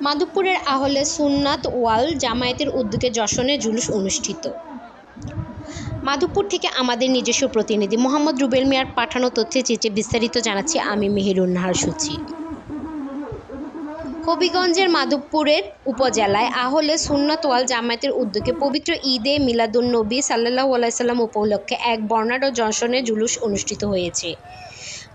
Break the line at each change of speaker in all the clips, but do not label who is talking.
মাধবপুরের আহলে সুন্নাত ওয়াল জামায়াতের উদ্যোগে যশনে জুলুস অনুষ্ঠিত। মাধবপুর থেকে আমাদের নিজস্ব প্রতিনিধি মোহাম্মদ রুবেল মিয়ার পাঠানো তথ্যে চিত্রে বিস্তারিত জানাচ্ছি আমি মেহেরুন্নাহার সূচি। হবিগঞ্জের মাধবপুরের উপজেলায় আহলে সুন্নাত ওয়াল জামায়াতের উদ্যোগে পবিত্র ঈদে মিলাদুন নবী সাল্লাহ আলাইসাল্লাম উপলক্ষে এক বর্ণাঢ্য যশনে জুলুস অনুষ্ঠিত হয়েছে।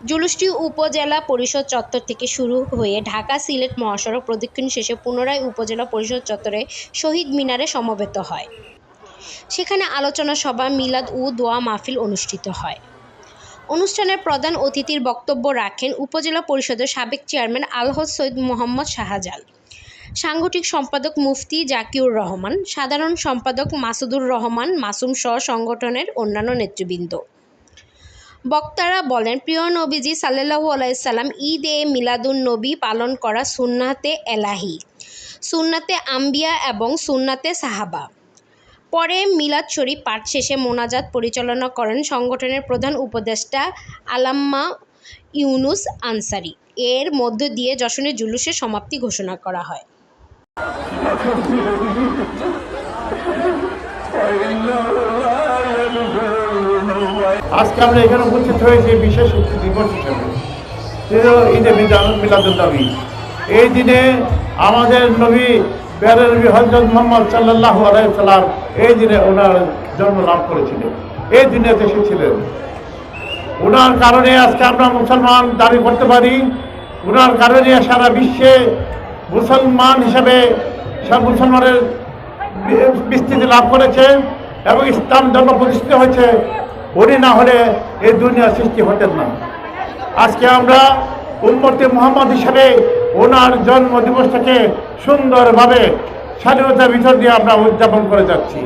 জুলুসটি উপজেলা পরিষদ চত্বর থেকে শুরু হয়ে ঢাকা সিলেট মহাসড়ক প্রদক্ষিণ শেষে পুনরায় উপজেলা পরিষদ চত্বরে শহীদ মিনারে সমবেত হয়। সেখানে আলোচনা সভা, মিলাদ ও দোয়া মাহফিল অনুষ্ঠিত হয়। অনুষ্ঠানের প্রধান অতিথির বক্তব্য রাখেন উপজেলা পরিষদের সাবেক চেয়ারম্যান আলহজ সৈয়দ মোহাম্মদ শাহজাল সাংগঠনিক সম্পাদক মুফতি জাকিউর রহমান, সাধারণ সম্পাদক মাসুদুর রহমান, মাসুম সহ সংগঠনের অন্যান্য নেতৃবৃন্দ। বক্তারা বলেন, প্রিয় নবীজি সাল্লাহু আলাইসাল্লাম ঈদ এ মিলাদুন নবী পালন করা সুন্নাতে এলাহি, সুন্নাতে আম্বিয়া এবং সুন্নাতে সাহাবা। পরে মিলাদ শরীফ পাঠ শেষে মোনাজাত পরিচালনা করেন সংগঠনের প্রধান উপদেষ্টা আলাম্মা ইউনুস আনসারি। এর মধ্য দিয়ে যশনের জুলুসের সমাপ্তি ঘোষণা করা হয়।
আজকে আমরা এখানে উপস্থিত হয়েছি বিশেষ দিবস হিসেবে। ঈদে মিলাদুল নবী। এই দিনে আমাদের নবী বেড়ে নবী হজরত মোহাম্মদ সাল্লাহ এই দিনে ওনার জন্ম লাভ করেছিলেন। এই ওনার কারণে আজকে আমরা মুসলমান দাবি করতে পারি, ওনার কারণে সারা বিশ্বে মুসলমান হিসেবে সব মুসলমানের বিস্তৃতি লাভ করেছে এবং ইসলাম ধর্ম প্রতিষ্ঠিত হয়েছে। উনি না হলে এই দুনিয়া সৃষ্টি হতেন না। আজকে আমরা উন্মতি মোহাম্মদ হিসাবে ওনার জন্মদিবসটাকে সুন্দরভাবে স্বাধীনতার ভিতর দিয়ে আমরা উদযাপন করে যাচ্ছি।